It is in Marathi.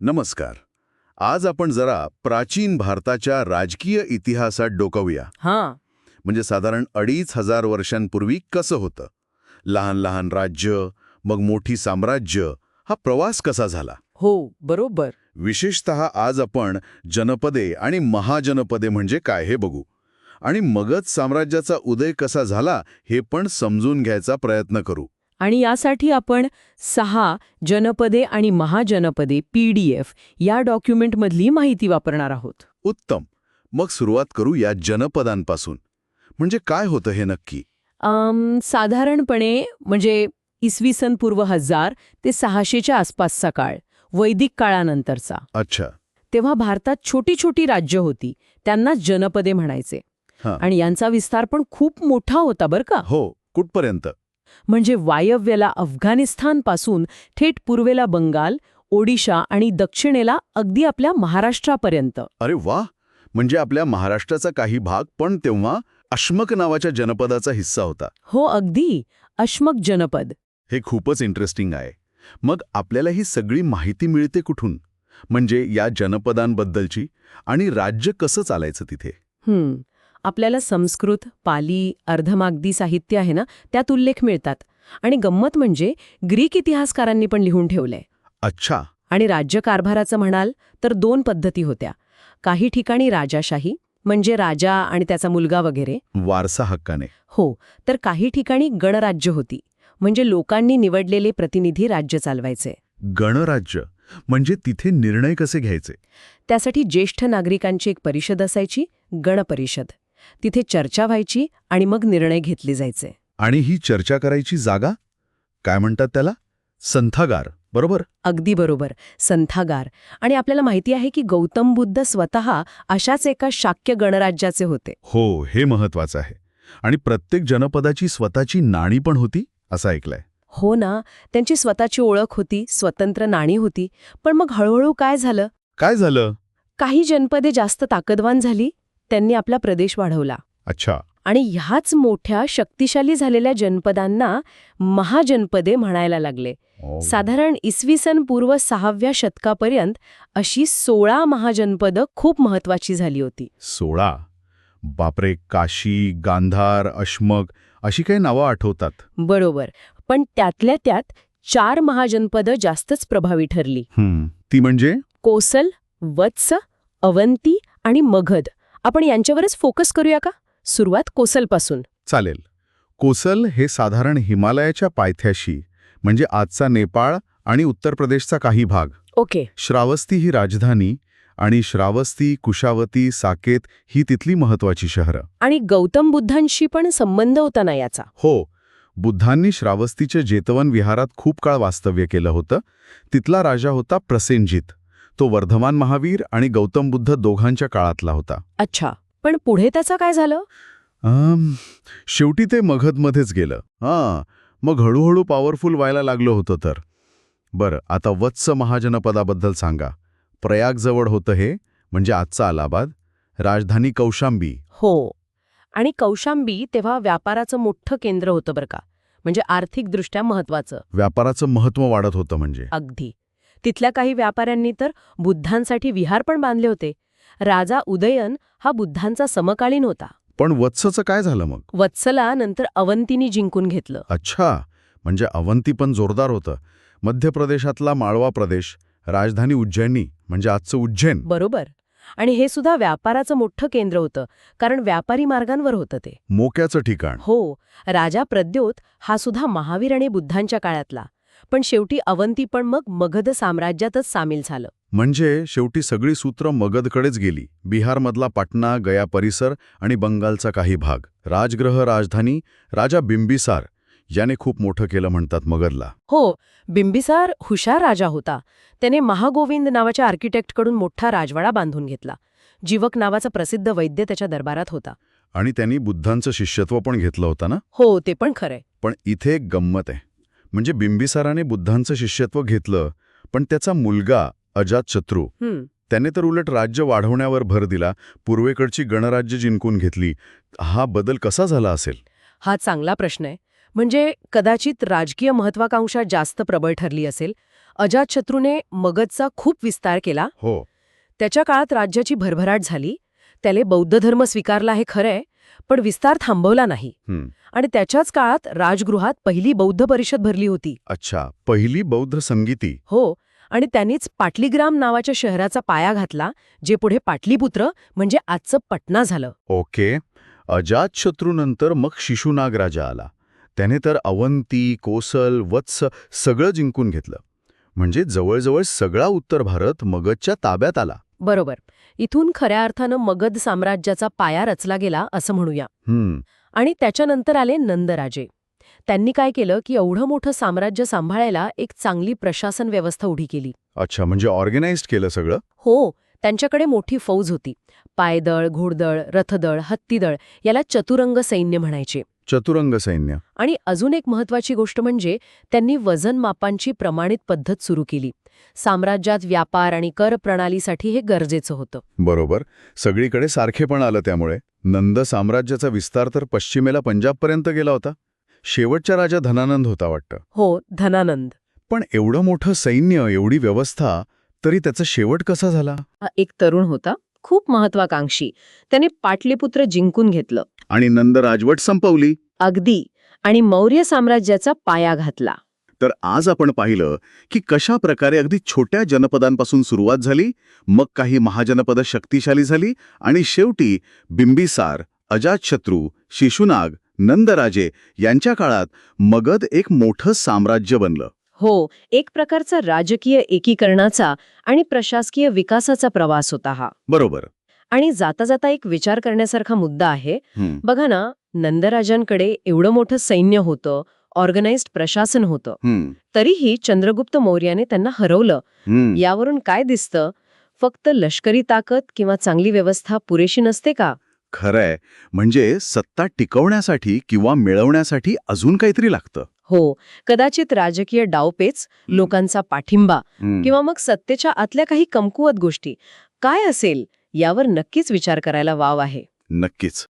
नमस्कार. आज आपण जरा प्राचीन भारताच्या राजकीय इतिहासात डोकावूया. हां. म्हणजे साधारण अडीच हजार वर्षांपूर्वी कसं होतं? लहान लहान राज्य मग मोठी साम्राज्य हा प्रवास कसा झाला? हो बरोबर. विशेषत आज आपण जनपदे आणि महाजनपदे म्हणजे काय हे बघू. आणि मगध साम्राज्याचा उदय कसा झाला हे पण समजून घ्यायचा प्रयत्न करू. आणि यासाठी आपण सहा जनपदे आणि महाजनपदे पी डी एफ या डॉक्युमेंटमधली माहिती वापरणार आहोत. उत्तम. मग सुरुवात करू या जनपदांपासून. म्हणजे काय होतं हे नक्की? साधारणपणे म्हणजे इसवी सन पूर्व हजार ते सहाशेच्या आसपासचा काळ वैदिक काळानंतरचा. अच्छा. तेव्हा भारतात छोटी छोटी राज्य होती त्यांनाच जनपदे म्हणायचे. आणि यांचा विस्तार पण खूप मोठा होता बरं का? हो कुठपर्यंत? म्हणजे वायव्येला अफगाणिस्तानपासून थेट पूर्वेला बंगाल ओडिशा आणि दक्षिणेला अगदी आपल्या महाराष्ट्रापर्यंत. अरे वा म्हणजे आपल्या महाराष्ट्राचा काही भाग पण तेव्हा अश्मक नावाच्या जनपदाचा हिस्सा होता. हो अगदी. अश्मक जनपद. हे खूपच इंटरेस्टिंग आहे. मग आपल्याला ही सगळी माहिती मिळते कुठून? म्हणजे या जनपदांबद्दलची आणि राज्य कसं चालायचं तिथे. आपल्याला संस्कृत पाली अर्धमागधी साहित्य आहे ना त्यात उल्लेख मिळतात. आणि गंमत म्हणजे ग्रीक इतिहासकारांनी पण लिहून ठेवलंय. अच्छा. आणि राज्यकारभाराचं म्हणाल तर दोन पद्धती होत्या. काही ठिकाणी राजाशाही म्हणजे राजा आणि त्याचा मुलगा वगैरे. वारसा हक्काने. हो तर काही ठिकाणी गणराज्य होती. म्हणजे लोकांनी निवडलेले प्रतिनिधी राज्य चालवायचे. गणराज्य? म्हणजे तिथे निर्णय कसे घ्यायचे? त्यासाठी ज्येष्ठ नागरिकांची एक परिषद असायची गणपरिषद. तिथे चर्चा व्हायची आणि मग निर्णय घेतले जायचे. आणि ही चर्चा करायची जागा? काय म्हणतात त्याला? संथागार बरोबर? अगदी बरोबर. संथागार. आणि आपल्याला माहिती आहे की गौतम बुद्ध स्वतः अशाच एका शाक्य गणराज्याचे होते. हो हे महत्वाचं आहे. आणि प्रत्येक जनपदाची स्वतःची नाणी पण होती असं ऐकलंय. हो ना त्यांची स्वतःची ओळख होती स्वतंत्र नाणी होती. पण मग हळूहळू काय झालं? काय झालं? काही जनपदे जास्त ताकदवान झाली? त्यांनी आपला प्रदेश वाढवला. अच्छा. आणि ह्याच मोठ्या शक्तिशाली झालेल्या जनपदांना महाजनपदे म्हणायला लागले. ओ. साधारण इसवी सन पूर्व सहाव्या शतकापर्यंत अशी सोळा महाजनपदं खूप महत्वाची झाली होती. सोळा? बापरे काशी गांधार अश्मक अशी काही नावं आठवतात. बरोबर. पण त्यातल्या त्यात चार महाजनपदं जास्तच प्रभावी ठरली. हं, ती म्हणजे? कोसल वत्स अवंती आणि मगध. आपण यांच्यावरच फोकस करूया का? सुरुवात कोसलपासून. चालेल. कोसल हे साधारण हिमालयाच्या पायथ्याशी म्हणजे आजचा नेपाळ आणि उत्तर प्रदेशचा काही भाग. ओके. श्रावस्ती ही राजधानी आणि श्रावस्ती कुशावती साकेत ही तिथली महत्वाची शहरं. आणि गौतम बुद्धांशी पण संबंध होता ना याचा? हो. बुद्धांनी श्रावस्तीच्या जेतवन विहारात खूप काळ वास्तव्य केलं होतं. तिथला राजा होता प्रसेनजित. तो वर्धमान महावीर आणि गौतम बुद्ध दोघांच्या काळातला होता. अच्छा. पण पुढे त्याचं काय झालं? शेवटी ते मगधमध्येच गेलं. हां मग हळूहळू पॉवरफुल व्हायला लागलं होतं तर. बरं आता वत्स महाजनपदाबद्दल सांगा. प्रयागजवळ होतं हे म्हणजे आजचा अलाहाबाद. राजधानी कौशांबी. हो. आणि कौशांबी तेव्हा व्यापाराचं मोठं केंद्र होतं बरं का. म्हणजे आर्थिकदृष्ट्या महत्वाचं. व्यापाराचं महत्त्व वाढत होतं म्हणजे. अगदी. तिथल्या काही व्यापाऱ्यांनी तर बुद्धांसाठी विहार पण बांधले होते. राजा उदयन हा बुद्धांचा समकालीन होता. पण वत्सचं काय झालं मग? वत्सला नंतर अवंतीनी जिंकून घेतलं. अच्छा म्हणजे अवंती पण जोरदार होतं. मध्य प्रदेशातला माळवा प्रदेश राजधानी उज्जैनी म्हणजे आजचं उज्जैन. बरोबर. आणि हे सुद्धा व्यापाराचं मोठं केंद्र होतं कारण व्यापारी मार्गांवर होतं ते. मोक्याचं ठिकाण. हो राजा प्रद्योत हा सुद्धा महावीर आणि बुद्धांच्या काळातला. पण शेवटी अवंती पण मग मगध साम्राज्यातच सामील झालं. म्हणजे शेवटी सगळी सूत्र मगधकडेच गेली. बिहारमधला पाटणा गया परिसर आणि बंगालचा काही भाग. राजग्रह राजधानी राजा बिंबिसार. याने खूप मोठं केलं म्हणतात मगधला. हो बिंबिसार हुशार राजा होता. त्याने महागोविंद नावाच्या आर्किटेक्टकडून मोठा राजवाडा बांधून घेतला. जीवक नावाचा प्रसिद्ध वैद्य त्याच्या दरबारात होता. आणि त्यांनी बुद्धांचं शिष्यत्व पण घेतलं होतं ना? हो ते पण खरंय. पण इथे एक गंमत आहे. म्हणजे बिंबिसाराने बुद्धांचं शिष्यत्व घेतलं पण त्याचा मुलगा अजातशत्रू त्याने तर उलट राज्य वाढवण्यावर भर दिला पूर्वेकडची गणराज्य जिंकून घेतली. हा बदल कसा झाला असेल? हा चांगला प्रश्न आहे. म्हणजे कदाचित राजकीय महत्वाकांक्षा जास्त प्रबळ ठरली असेल. अजातशत्रूने मगधचा खूप विस्तार केला. हो. त्याच्या काळात राज्याची भरभराट झाली. त्याने बौद्ध धर्म स्वीकारला हे खरंय पण विस्तार थांबवला नाही. आणि त्याच्याच काळात राजगृहात पहिली बौद्ध परिषद भरली होती. अच्छा पहिली बौद्ध संगीती. हो आणि त्यांनीच पाटलीग्राम नावाच्या शहराचा पाया घातला जे पुढे पाटलीपुत्र म्हणजे आजचं पटना झालं. ओके. अजातशत्रूनंतर मग शिशुनाग राजा आला. त्याने तर अवंती कोसल वत्स सगळं जिंकून घेतलं. म्हणजे जवळजवळ सगळा उत्तर भारत मगधच्या ताब्यात आला. बरोबर. इथून खऱ्या अर्थानं मगध साम्राज्याचा पाया रचला गेला असं म्हणूया. आणि त्याच्यानंतर आले नंदराजे. त्यांनी काय केलं की एवढं मोठं साम्राज्य सांभाळायला एक चांगली प्रशासन व्यवस्था उभी केली. अच्छा म्हणजे ऑर्गनाइज्ड केलं सगळं? हो त्यांच्याकडे मोठी फौज होती. पायदळ घोडदळ रथदळ हत्तीदळ याला चतुरंग सैन्य म्हणायचे. चतुरंग सैन्य. आणि अजून एक महत्वाची गोष्ट म्हणजे त्यांनी वजन मापांची प्रमाणित पद्धत सुरू केली. साम्राज्यात व्यापार आणि कर प्रणालीसाठी हे गरजेचं होतं. बरोबर. सगळीकडे सारखेपण आलं त्यामुळे. नंद साम्राज्याचा विस्तार तर पश्चिमेला पंजाबपर्यंत गेला होता. शेवटच्या राजा धनानंद होता वाटतं. हो धनानंद. पण एवढं मोठं सैन्य एवढी व्यवस्था तरी त्याचा शेवट कसा झाला? हा एक तरुण होता. खूप महत्वाकांक्षी. त्याने पाटलीपुत्र जिंकून घेतलं. आणि नंद राजवट संपवली. अगदी. आणि मौर्य साम्राज्याचा पाया घातला. तर आज आपण पाहिलं की कशा प्रकारे अगदी छोट्या जनपदांपासून सुरुवात झाली मग काही महाजनपदं शक्तिशाली झाली आणि शेवटी बिंबिसार अजातशत्रू शिशुनाग नंदराजे यांच्या काळात मगध एक मोठं साम्राज्य बनलं. हो एक प्रकारचा राजकीय एकीकरणाचा आणि प्रशासकीय विकासाचा प्रवास होता हा. बरोबर. आणि जाता जाता एक विचार करण्यासारखा मुद्दा आहे. बघा ना नंदराजांकडे एवढं मोठं सैन्य होतं ऑर्गनाइज्ड प्रशासन होतं तरीही चंद्रगुप्त मौर्याने त्यांना हरवलं. यावरून काय दिसतं? फक्त लष्करी ताकद किंवा चांगली व्यवस्था पुरेशी नसते का? खरंय. म्हणजे सत्ता टिकवण्यासाठी किंवा मिळवण्यासाठी अजून काहीतरी लागतं. हो कदाचित राजकीय डावपेच लोकांचा पाठिंबा. किंवा मग सत्तेच्या आतल्या काही कमकुवत गोष्टी. काय असेल यावर नक्कीच विचार करायला वाव आहे. नक्कीच.